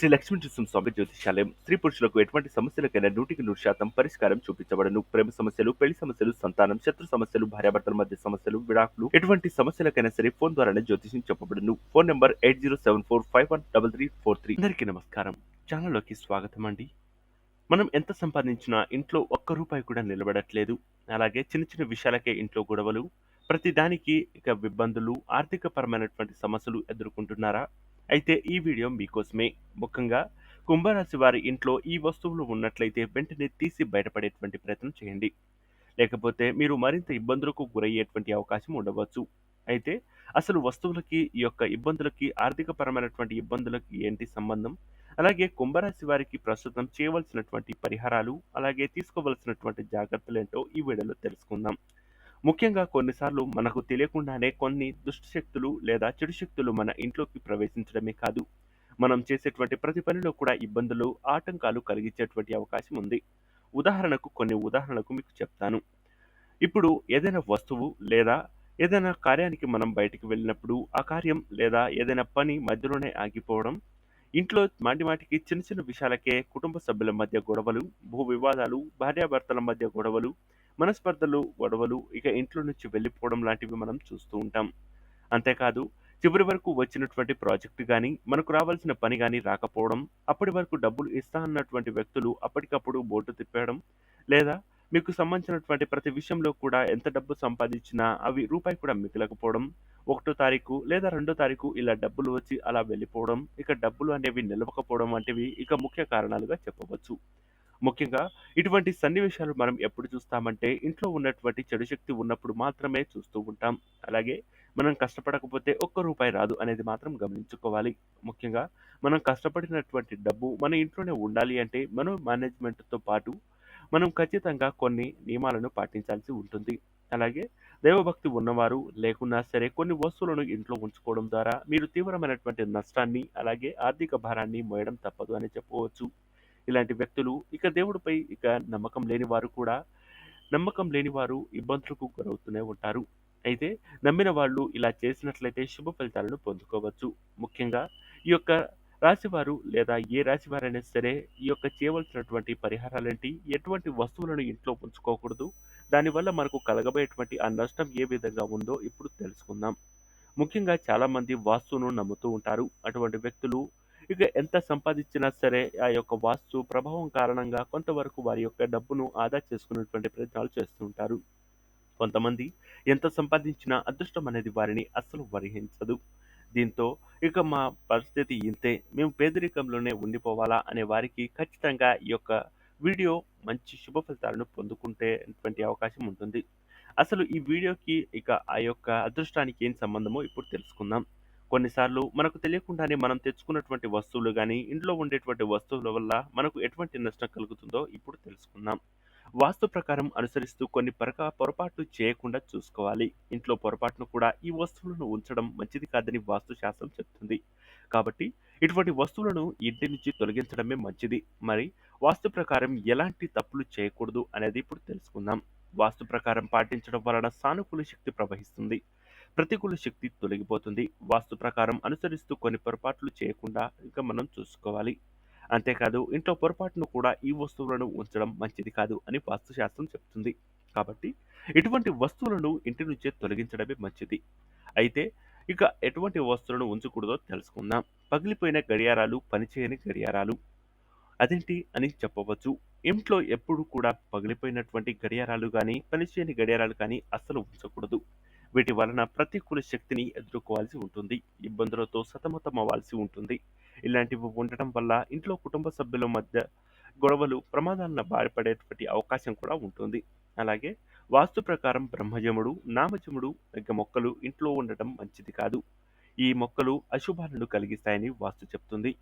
శ్రీ లక్ష్మీ నృసింహ స్వామి జ్యోతిషాలయం స్త్రీ పురుషులకు ఎటువంటి సమస్యలకైనా నూటికి నూరు శాతం పరిష్కారం చూపించబడను. ప్రేమ సమస్యలు పెళ్ళి సమస్యలు సంతానం శత్రు సమస్యలు భార్యాభర్తల మధ్య సమస్యలు విడాకులు ఎటువంటి సమస్యలకైనా సరే ఫోన్ ద్వారానే జ్యోతిషం చెప్పబడును. Phone number eight zero seven four five one double three four three. అందరికీ నమస్కారం. ఛానల్లోకి స్వాగతం అండి. మనం ఎంత సంపాదించినా ఇంట్లో ఒక్క రూపాయి కూడా నిలబడట్లేదు. అలాగే చిన్న చిన్న విషయాలకే ఇంట్లో గొడవలు ప్రతి దానికి ఇక ఇబ్బందులు ఆర్థికపరమైనటువంటి సమస్యలు ఎదుర్కొంటున్నారా? అయితే ఈ వీడియో మీకోసమే. ముఖ్యంగా కుంభరాశి వారి ఇంట్లో ఈ వస్తువులు ఉన్నట్లయితే వెంటనే తీసి బయటపడేటువంటి ప్రయత్నం చేయండి. లేకపోతే మీరు మరింత ఇబ్బందులకు గురయ్యేటువంటి అవకాశం ఉండవచ్చు. అయితే అసలు వస్తువులకి ఈ యొక్క ఇబ్బందులకి ఆర్థికపరమైనటువంటి ఇబ్బందులకి ఏంటి సంబంధం? అలాగే కుంభరాశి వారికి ప్రస్తుతం చేయవలసినటువంటి పరిహారాలు అలాగే తీసుకోవలసినటువంటి జాగ్రత్తలు ఏంటో ఈ వీడియోలో తెలుసుకుందాం. ముఖ్యంగా కొన్నిసార్లు మనకు తెలియకుండానే కొన్ని దుష్ట శక్తులు లేదా చెడు శక్తులు మన ఇంట్లోకి ప్రవేశించడమే కాదు. మనం చేసేటువంటి ప్రతి పనిలో కూడా ఇబ్బందులు ఆటంకాలు కలిగించేటువంటి అవకాశం ఉంది. ఉదాహరణకు కొన్ని ఉదాహరణలకు మీకు చెప్తాను. ఇప్పుడు ఏదైనా వస్తువు లేదా ఏదైనా కార్యానికి మనం బయటికి వెళ్ళినప్పుడు ఆ కార్యం లేదా ఏదైనా పని మధ్యలోనే ఆగిపోవడం ఇంట్లో మాటి మాటికి చిన్న చిన్న విషయాలకే కుటుంబ సభ్యుల మధ్య గొడవలు భూ వివాదాలు భార్యాభర్తల మధ్య గొడవలు మనస్పర్ధలు గొడవలు ఇక ఇంట్లో నుంచి వెళ్ళిపోవడం లాంటివి మనం చూస్తూ ఉంటాం. అంతేకాదు చివరి వరకు వచ్చినటువంటి ప్రాజెక్ట్ కానీ మనకు రావాల్సిన పని కానీ రాకపోవడం అప్పటి వరకు డబ్బులు ఇస్తా అన్నటువంటి వ్యక్తులు అప్పటికప్పుడు బోటు తిప్పేయడం లేదా మీకు సంబంధించినటువంటి ప్రతి విషయంలో కూడా ఎంత డబ్బు సంపాదించినా అవి రూపాయి కూడా మిగలకపోవడం ఒకటో తారీఖు లేదా రెండో తారీఖు ఇలా డబ్బులు వచ్చి అలా వెళ్ళిపోవడం ఇక డబ్బులు అనేవి నిలవకపోవడం వంటివి ఇక ముఖ్య కారణాలుగా చెప్పవచ్చు. ముఖ్యంగా ఇటువంటి సన్నివేశాలు మనం ఎప్పుడు చూస్తామంటే ఇంట్లో ఉన్నటువంటి చెడు శక్తి ఉన్నప్పుడు మాత్రమే చూస్తూ ఉంటాం. అలాగే మనం కష్టపడకపోతే ఒక్క రూపాయి రాదు అనేది మాత్రం గమనించుకోవాలి. ముఖ్యంగా మనం కష్టపడినటువంటి డబ్బు మన ఇంట్లోనే ఉండాలి అంటే మనం మేనేజ్మెంట్తో పాటు మనం ఖచ్చితంగా కొన్ని నియమాలను పాటించాల్సి ఉంటుంది. అలాగే దైవభక్తి ఉన్నవారు లేకున్నా సరే కొన్ని వస్తువులను ఇంట్లో ఉంచుకోవడం ద్వారా మీరు తీవ్రమైనటువంటి నష్టాన్ని అలాగే ఆర్థిక భారాన్ని మోయడం తప్పదు అని చెప్పవచ్చు. ఇలాంటి వ్యక్తులు ఇక దేవుడిపై ఇక నమ్మకం లేని వారు కూడా నమ్మకం లేని వారు ఇబ్బందులకు గురవుతూనే ఉంటారు. అయితే నమ్మిన వాళ్ళు ఇలా చేసినట్లయితే శుభ ఫలితాలను పొందుకోవచ్చు. ముఖ్యంగా ఈ యొక్క రాశివారు లేదా ఏ రాశివారైనా సరే ఈ యొక్క చేయవలసినటువంటి పరిహారాలేంటి ఎటువంటి వస్తువులను ఇంట్లో ఉంచుకోకూడదు దానివల్ల మనకు కలగబోయేటువంటి ఆ నష్టం ఏ విధంగా ఉందో ఇప్పుడు తెలుసుకుందాం. ముఖ్యంగా చాలామంది వాస్తును నమ్ముతూ ఉంటారు. అటువంటి వ్యక్తులు ఇక ఎంత సంపాదించినా సరే ఆ యొక్క వాస్తు ప్రభావం కారణంగా కొంతవరకు వారి యొక్క డబ్బును ఆదా చేసుకునేటువంటి ప్రయత్నాలు చేస్తూ ఉంటారు. కొంతమంది ఎంత సంపాదించినా అదృష్టం అనేది వారిని అస్సలు వరిహించదు. దీంతో ఇక మా పరిస్థితి ఇంతే. మేము పేదరికంలోనే ఉండిపోవాలా అనే వారికి ఖచ్చితంగా ఈ యొక్క వీడియో మంచి శుభ ఫలితాలను పొందుకుంటేటువంటి అవకాశం ఉంటుంది. అసలు ఈ వీడియోకి ఇక ఆ యొక్క అదృష్టానికి ఏం సంబంధమో ఇప్పుడు తెలుసుకుందాం. కొన్నిసార్లు మనకు తెలియకుండానే మనం తెచ్చుకున్నటువంటి వస్తువులు కానీ ఇంట్లో ఉండేటువంటి వస్తువుల వల్ల మనకు ఎటువంటి నష్టం కలుగుతుందో ఇప్పుడు తెలుసుకుందాం. వాస్తు ప్రకారం అనుసరిస్తూ కొన్ని పరక పొరపాట్లు చేయకుండా చూసుకోవాలి. ఇంట్లో పొరపాటును కూడా ఈ వస్తువులను ఉంచడం మంచిది కాదని వాస్తు శాస్త్రం చెప్తుంది. కాబట్టి ఇటువంటి వస్తువులను ఇంటి నుంచి తొలగించడమే మంచిది. మరి వాస్తు ప్రకారం ఎలాంటి తప్పులు చేయకూడదు అనేది ఇప్పుడు తెలుసుకుందాం. వాస్తు ప్రకారం పాటించడం వలన సానుకూల శక్తి ప్రవహిస్తుంది. ప్రతికూల శక్తి తొలగిపోతుంది. వాస్తు ప్రకారం అనుసరిస్తూ కొన్ని పొరపాట్లు చేయకుండా ఇంకా మనం చూసుకోవాలి. అంతేకాదు ఇంట్లో పొరపాటును కూడా ఈ వస్తువులను ఉంచడం మంచిది కాదు అని వాస్తుశాస్త్రం చెప్తుంది. కాబట్టి ఇటువంటి వస్తువులను ఇంటి నుంచే తొలగించడమే మంచిది. అయితే ఇక ఎటువంటి వస్తువులను ఉంచకూడదో తెలుసుకుందాం. పగిలిపోయిన గడియారాలు పనిచేయని గడియారాలు. అదేంటి అని చెప్పవచ్చు. ఇంట్లో ఎప్పుడు కూడా పగిలిపోయినటువంటి గడియారాలు కానీ పనిచేయని గడియారాలు కానీ అస్సలు ఉంచకూడదు. వీటి వలన ప్రతికూల శక్తిని ఎదుర్కోవాల్సి ఉంటుంది. ఇబ్బందులతో సతమతం అవ్వాల్సి ఉంటుంది. ఇలాంటివి ఉండటం వల్ల ఇంట్లో కుటుంబ సభ్యుల మధ్య గొడవలు ప్రమాదాలను బారిపడేటువంటి అవకాశం కూడా ఉంటుంది. అలాగే వాస్తు ప్రకారం బ్రహ్మజముడు నామజముడు దగ్గ మొక్కలు ఇంట్లో ఉండటం మంచిది కాదు. ఈ మొక్కలు అశుభాలను కలిగిస్తాయని వాస్తు చెప్తుంది.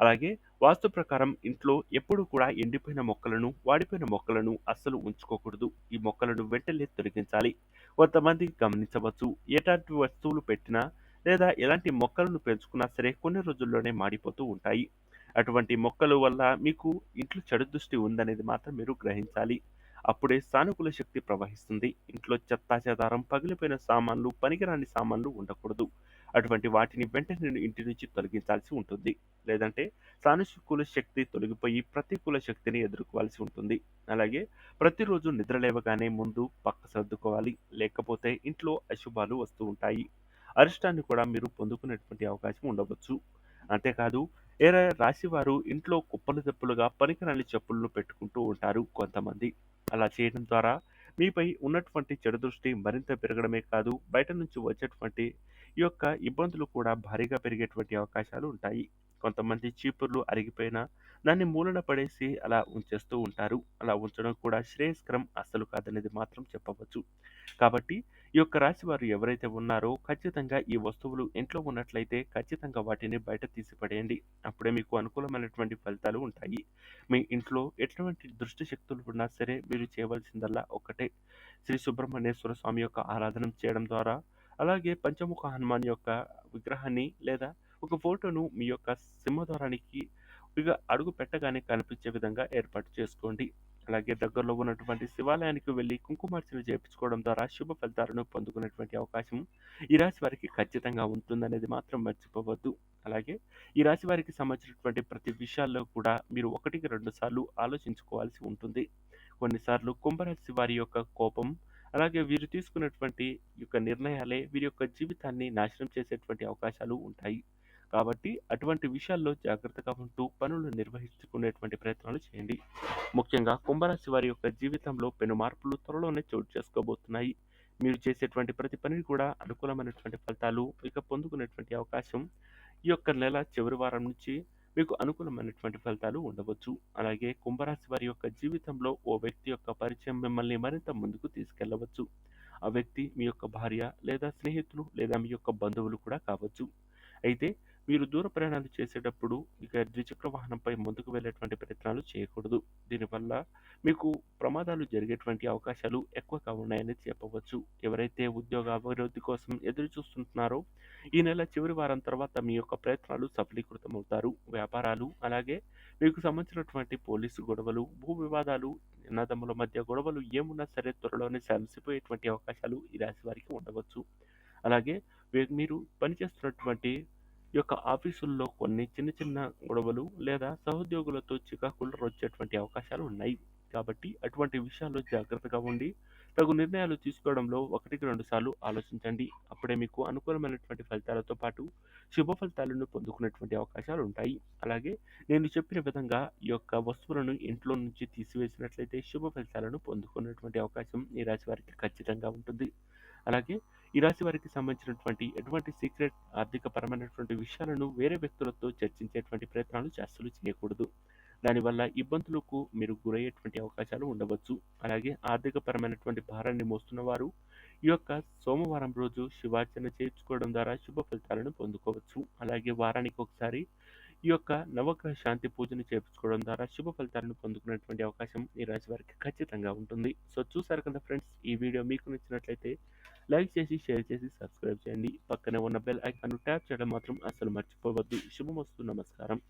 అలాగే వాస్తు ప్రకారం ఇంట్లో ఎప్పుడూ కూడా ఎండిపోయిన మొక్కలను వాడిపోయిన మొక్కలను అస్సలు ఉంచుకోకూడదు. ఈ మొక్కలను వెంటనే తొలగించాలి. కొంతమంది గమనించవచ్చు ఎలాంటి వస్తువులు పెట్టినా లేదా ఎలాంటి మొక్కలను పెంచుకున్నా సరే కొన్ని రోజుల్లోనే మాడిపోతూ ఉంటాయి. అటువంటి మొక్కల వల్ల మీకు ఇంట్లో చెడు దృష్టి ఉందనేది మాత్రం మీరు గ్రహించాలి. అప్పుడే సానుకూల శక్తి ప్రవహిస్తుంది. ఇంట్లో చెత్తాచెదారం పగిలిపోయిన సామాన్లు పనికిరాని సామాన్లు ఉండకూడదు. అటువంటి వాటిని వెంటనే ఇంటి నుంచి తొలగించాల్సి ఉంటుంది. లేదంటే సానుకూల శక్తి తొలగిపోయి ప్రతికూల శక్తిని ఎదుర్కోవాల్సి ఉంటుంది. అలాగే ప్రతిరోజు నిద్ర లేవగానే ముందు పక్క సర్దుకోవాలి. లేకపోతే ఇంట్లో అశుభాలు వస్తూ ఉంటాయి. అరిష్టాన్ని కూడా మీరు పొందుకునేటువంటి అవకాశం ఉండవచ్చు. అంతేకాదు ఏ రాశి వారు ఇంట్లో కుప్పలు తెప్పులుగా పనికిరాని చెప్పులను పెట్టుకుంటూ ఉంటారు కొంతమంది. అలా చేయడం ద్వారా మీపై ఉన్నటువంటి చెడు దృష్టి మరింత పెరగడమే కాదు బయట నుంచి వచ్చేటువంటి ఈ యొక్క ఇబ్బందులు కూడా భారీగా పెరిగేటువంటి అవకాశాలు ఉంటాయి. కొంతమంది చీపుర్లు అరిగిపోయినా దాన్ని మూలన పడేసి అలా ఉంచేస్తూ ఉంటారు. అలా ఉంచడం కూడా శ్రేయస్కరం అస్సలు కాదనేది మాత్రం చెప్పవచ్చు. కాబట్టి ఈ యొక్క రాశి వారు ఎవరైతే ఉన్నారో ఖచ్చితంగా ఈ వస్తువులు ఇంట్లో ఉన్నట్లయితే ఖచ్చితంగా వాటిని బయట తీసిపడేయండి అప్పుడే మీకు అనుకూలమైనటువంటి ఫలితాలు ఉంటాయి. మీ ఇంట్లో ఎటువంటి దృష్టి శక్తులు ఉన్నా సరే మీరు చేయవలసిందల్లా ఒకటే. శ్రీ సుబ్రహ్మణ్యేశ్వర స్వామి యొక్క ఆరాధన చేయడం ద్వారా అలాగే పంచముఖ హనుమాన్ యొక్క విగ్రహాన్ని లేదా ఒక ఫోటోను మీ యొక్క సింహద్వారానికి ఇక అడుగు పెట్టగానే కనిపించే విధంగా ఏర్పాటు చేసుకోండి. అలాగే దగ్గరలో ఉన్నటువంటి శివాలయానికి వెళ్ళి కుంకుమార్చన చేయించుకోవడం ద్వారా శుభ ఫలితాలను పొందుకునేటువంటి అవకాశం ఈ రాశి వారికి ఖచ్చితంగా ఉంటుందనేది మాత్రం మర్చిపోవద్దు. అలాగే ఈ రాశి వారికి సంబంధించినటువంటి ప్రతి విషయాల్లో కూడా మీరు ఒకటికి రెండు సార్లు ఆలోచించుకోవాల్సి ఉంటుంది. కొన్నిసార్లు కుంభరాశి వారి యొక్క కోపం అలాగే వీరు తీసుకున్నటువంటి యొక్క నిర్ణయాలే వీరి యొక్క జీవితాన్ని నాశనం చేసేటువంటి అవకాశాలు ఉంటాయి. కాబట్టి అటువంటి విషయాల్లో జాగ్రత్తగా ఉంటూ పనులు నిర్వహించుకునేటువంటి ప్రయత్నాలు చేయండి. ముఖ్యంగా కుంభరాశి వారి యొక్క జీవితంలో పెను మార్పులు త్వరలోనే చోటు చేసుకోబోతున్నాయి. మీరు చేసేటువంటి ప్రతి పనిని కూడా అనుకూలమైనటువంటి ఫలితాలు ఇక పొందుకునేటువంటి అవకాశం ఈ యొక్క నెల చివరి వారం నుంచి మీకు అనుకూలమైనటువంటి ఫలితాలు ఉండవచ్చు. అలాగే కుంభరాశి వారి యొక్క జీవితంలో ఓ వ్యక్తి యొక్క పరిచయం మిమ్మల్ని మరింత ముందుకు తీసుకెళ్ళవచ్చు. ఆ వ్యక్తి మీ యొక్క భార్య లేదా స్నేహితులు లేదా మీ యొక్క బంధువులు కూడా కావచ్చు. అయితే మీరు దూర ప్రయాణాలు చేసేటప్పుడు ఇక ద్విచక్ర వాహనంపై ముందుకు వెళ్ళేటువంటి ప్రయత్నాలు చేయకూడదు. దీనివల్ల మీకు ప్రమాదాలు జరిగేటువంటి అవకాశాలు ఎక్కువగా ఉన్నాయని చెప్పవచ్చు. ఎవరైతే ఉద్యోగ అభివృద్ధి కోసం ఎదురు చూస్తుంటున్నారో ఈ నెల చివరి వారం తర్వాత మీ యొక్క ప్రయత్నాలు సఫలీకృతమవుతారు. వ్యాపారాలు అలాగే మీకు సంబంధించినటువంటి పోలీసు గొడవలు భూ వివాదాలు అన్నదమ్ముల మధ్య గొడవలు ఏమున్నా సరే త్వరలోనే సమసిపోయేటువంటి అవకాశాలు ఈ రాశి వారికి ఉండవచ్చు. అలాగే మీరు పనిచేస్తున్నటువంటి ఈ యొక్క ఆఫీసుల్లో కొన్ని చిన్న చిన్న గొడవలు లేదా సహోద్యోగులతో చికాకులు వచ్చేటువంటి అవకాశాలు ఉన్నాయి. కాబట్టి అటువంటి విషయాల్లో జాగ్రత్తగా ఉండి తగు నిర్ణయాలు తీసుకోవడంలో ఒకటికి రెండు సార్లు ఆలోచించండి. అప్పుడే మీకు అనుకూలమైనటువంటి ఫలితాలతో పాటు శుభ ఫలితాలను పొందుకునేటువంటి అవకాశాలు ఉంటాయి. అలాగే నేను చెప్పిన విధంగా ఈ యొక్క వస్తువులను ఇంట్లో నుంచి తీసివేసినట్లయితే శుభ ఫలితాలను పొందుకునేటువంటి అవకాశం ఈ రాశి వారికి ఖచ్చితంగా ఉంటుంది. అలాగే ఈ రాశి వారికి సంబంధించినటువంటి ఎటువంటి సీక్రెట్ ఆర్థిక పరమైనటువంటి విషయాలను వేరే వ్యక్తులతో చర్చించేటువంటి ప్రయత్నాలు చేస్తలు చేయకూడదు. దానివల్ల ఇబ్బందులకు మీరు గురయ్యేటువంటి అవకాశాలు ఉండవచ్చు. అలాగే ఆర్థిక పరమైనటువంటి భారాన్ని మోస్తున్న వారు ఈ యొక్క సోమవారం రోజు శివార్చన చేయించుకోవడం ద్వారా శుభ ఫలితాలను పొందుకోవచ్చు. అలాగే వారానికి ఒకసారి ఈ యొక్క నవగ్రహ శాంతి పూజను చేపించుకోవడం ద్వారా శుభ ఫలితాలను పొందుకునేటువంటి అవకాశం ఈ రాశి వారికి ఖచ్చితంగా ఉంటుంది. సో చూసారు కదా ఫ్రెండ్స్ ఈ వీడియో మీకు నచ్చినట్లయితే లైక్ చేసి షేర్ చేసి సబ్స్క్రైబ్ చేయండి. పక్కనే ఉన్న బెల్ ఐకాన్ ట్యాప్ చేయడం మాత్రం అసలు మర్చిపోవద్దు. శుభమస్తు. నమస్కారం.